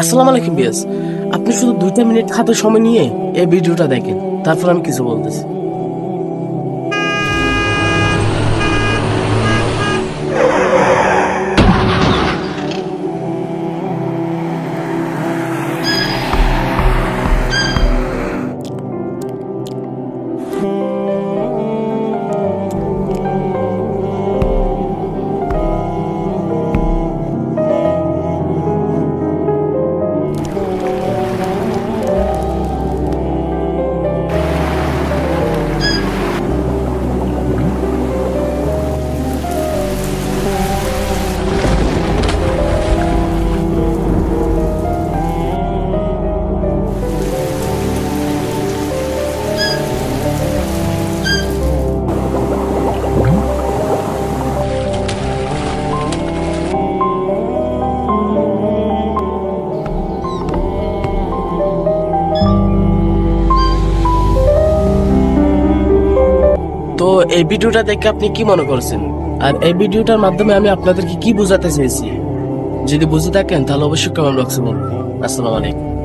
আসসালামু আলাইকুম বিয়াস আপনি শুধু দুইটা মিনিট হাতে সময় নিয়ে এই ভিডিওটা দেখেন, তারপর আমি কিছু বলতেছি। তো এই ভিডিওটা দেখে আপনি কি মনে করছেন? আর এই ভিডিওটার মাধ্যমে আমি আপনাদেরকে কি বোঝাতে চেয়েছি? যদি বুঝে থাকেন, তাহলে অবশ্যই কমেন্ট বক্সে বলুন আসসালামু আলাইকুম।